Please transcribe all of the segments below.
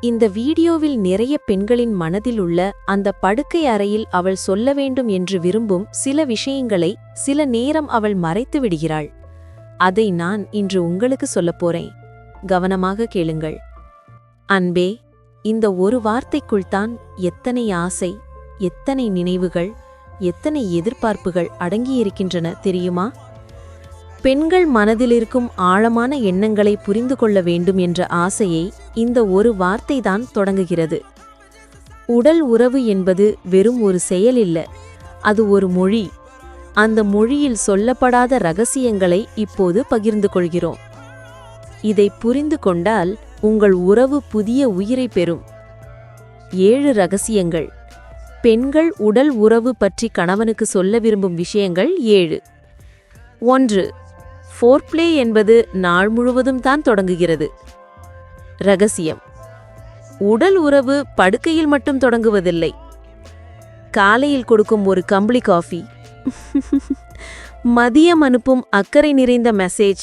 இந்த வீடியோவில் நிறைய பெண்களின் மனதில் உள்ள அந்த படுக்கை அறையில் அவள் சொல்ல வேண்டும் என்று விரும்பும் சில விஷயங்களை சில நேரம் அவள் மறைத்து விடுகிறாள். அதை நான் இன்று உங்களுக்கு சொல்லப் போறேன். கவனமாக கேளுங்கள். அன்பே இந்த ஒரு வார்த்தைக்குள்தான் எத்தனை ஆசை எத்தனை நினைவுகள் எத்தனை எதிர்பார்ப்புகள் அடங்கியிருக்கின்றன தெரியுமா? பெண்கள் மனதில் இருக்கும் ஆழமான எண்ணங்களை புரிந்து கொள்ள வேண்டும் என்ற ஆசையை இந்த ஒரு வார்த்தை தான் தொடங்குகிறது. உடல் உறவு என்பது வெறும் ஒரு செயல் இல்ல அது ஒரு மொழி. அந்த மொழியில் சொல்லப்படாத ரகசியங்களை இப்போது பகிர்ந்து கொள்கிறோம். இதை புரிந்து கொண்டால் உங்கள் உறவு புதிய உயிரை பெறும். ஏழு ரகசியங்கள். பெண்கள் உடல் உறவு பற்றி கணவனுக்கு சொல்ல விரும்பும் விஷயங்கள் ஏழு. ஒன்று ஃபோர்ப்ளே என்பது நாள் முழுவதும் தான் தொடங்குகிறது. ரகசியம். உடல் உறவு படுக்கையில் மட்டும் தொடங்குவதில்லை. காலையில் கொடுக்கும் ஒரு கம்பளி காஃபி. மதியம் அனுப்பும் அக்கறை நிறைந்த மெசேஜ்.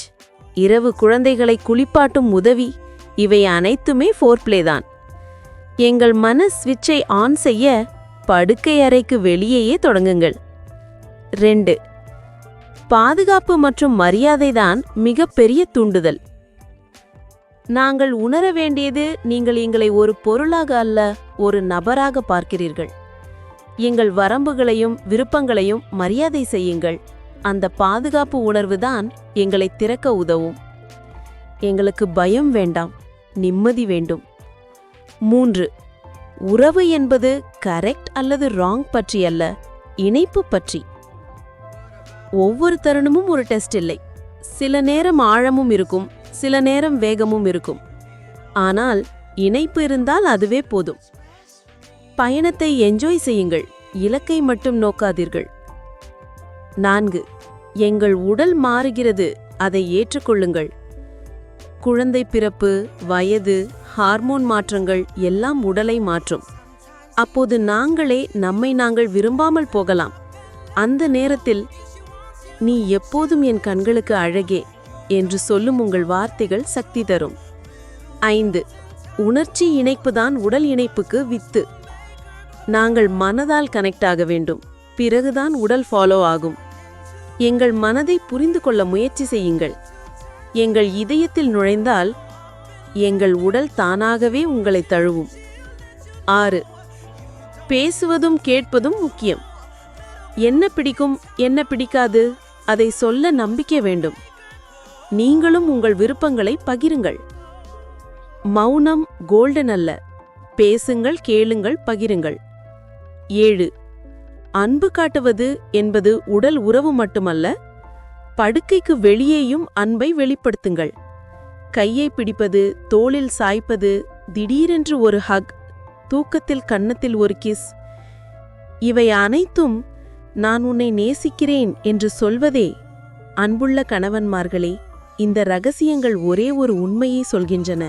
இரவு குழந்தைகளை குளிப்பாட்டும் உதவி. இவை அனைத்துமே ஃபோர்ப்ளே தான். எங்கள் மன ஸ்விட்சை ஆன் செய்ய படுக்கை அறைக்கு வெளியேயே தொடங்குங்கள். ரெண்டு பாதுகாப்பு மற்றும் மரியாதைதான் மிகப்பெரிய தூண்டுதல். நாங்கள் உணர வேண்டியது நீங்கள் எங்களை ஒரு பொருளாக அல்ல ஒரு நபராக பார்க்கிறீர்கள். எங்கள் வரம்புகளையும் விருப்பங்களையும் மரியாதை செய்யுங்கள். அந்த பாதுகாப்பு உணர்வுதான் எங்களை திறக்க உதவும். எங்களுக்கு பயம் வேண்டாம் நிம்மதி வேண்டும். மூன்று உறவு என்பது கரெக்ட் அல்லது ராங் பற்றி அல்ல இணைப்பு பற்றி. ஒவ்வொரு தருணமும் ஒரு டெஸ்ட் இல்லை. சில நேரம் ஆழமும் இருக்கும் சில நேரம் வேகமும் இருக்கும். ஆனால் இணைப்பு இருந்தால் அதுவே போதும். பயணத்தை என்ஜாய் செய்யுங்கள் இலக்கை மட்டும் நோக்காதீர்கள். நான்கு எங்கள் உடல் மாறுகிறது அதை ஏற்றுக்கொள்ளுங்கள். குழந்தை பிறப்பு வயது ஹார்மோன் மாற்றங்கள் எல்லாம் உடலை மாற்றும். அப்போது நாங்களே நம்மை நாங்கள் விரும்பாமல் போகலாம். அந்த நேரத்தில் நீ எப்போதும் என் கண்களுக்கு அழகே என்று சொல்லும் உங்கள் வார்த்தைகள் சக்தி தரும். ஐந்து. உணர்ச்சி இணைப்புதான் உடல் இணைப்புக்கு வித்து. நாங்கள் மனதால் கனெக்ட் ஆக வேண்டும். பிறகுதான் உடல் ஃபாலோ ஆகும். எங்கள் மனதை புரிந்து கொள்ள முயற்சி செய்யுங்கள். எங்கள் இதயத்தில் நுழைந்தால் எங்கள் உடல் தானாகவே உங்களை தழுவும். ஆறு. பேசுவதும் கேட்பதும் முக்கியம். என்ன பிடிக்கும் என்ன பிடிக்காது? அதை சொல்ல நம்பிக்கை வேண்டும். நீங்களும் உங்கள் விருப்பங்களை பகிருங்கள். மௌனம் கோல்டன் அல்ல. பேசுங்கள் கேளுங்கள் பகிருங்கள். ஏழு. அன்பு காட்டுவது என்பது உடல் உறவு மட்டுமல்ல படுக்கைக்கு வெளியேயும் அன்பை வெளிப்படுத்துங்கள். கையை பிடிப்பது தோளில் சாய்ப்பது திடீரென்று ஒரு ஹக் தூக்கத்தில் கன்னத்தில் ஒரு கிஸ் இவை அனைத்தும் நான் உன்னை நேசிக்கிறேன் என்று சொல்வதே. அன்புள்ள கணவன்மார்களே இந்த ரகசியங்கள் ஒரே ஒரு உண்மையை சொல்கின்றன.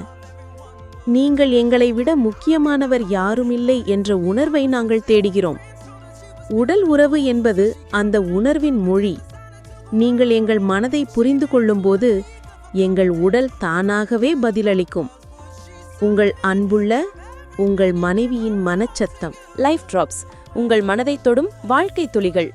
நீங்கள் எங்களை விட முக்கியமானவர் யாருமில்லை என்ற உணர்வை நாங்கள் தேடுகிறோம். உடல் உறவு என்பது அந்த உணர்வின் மொழி. நீங்கள் எங்கள் மனதை புரிந்து கொள்ளும்போது எங்கள் உடல் தானாகவே பதிலளிக்கும். உங்கள் அன்புள்ள உங்கள் மனைவியின் மனச்சத்தம் லைஃப் ட்ராப்ஸ் உங்கள் மனதை தொடும் வாழ்க்கை துளிகள்.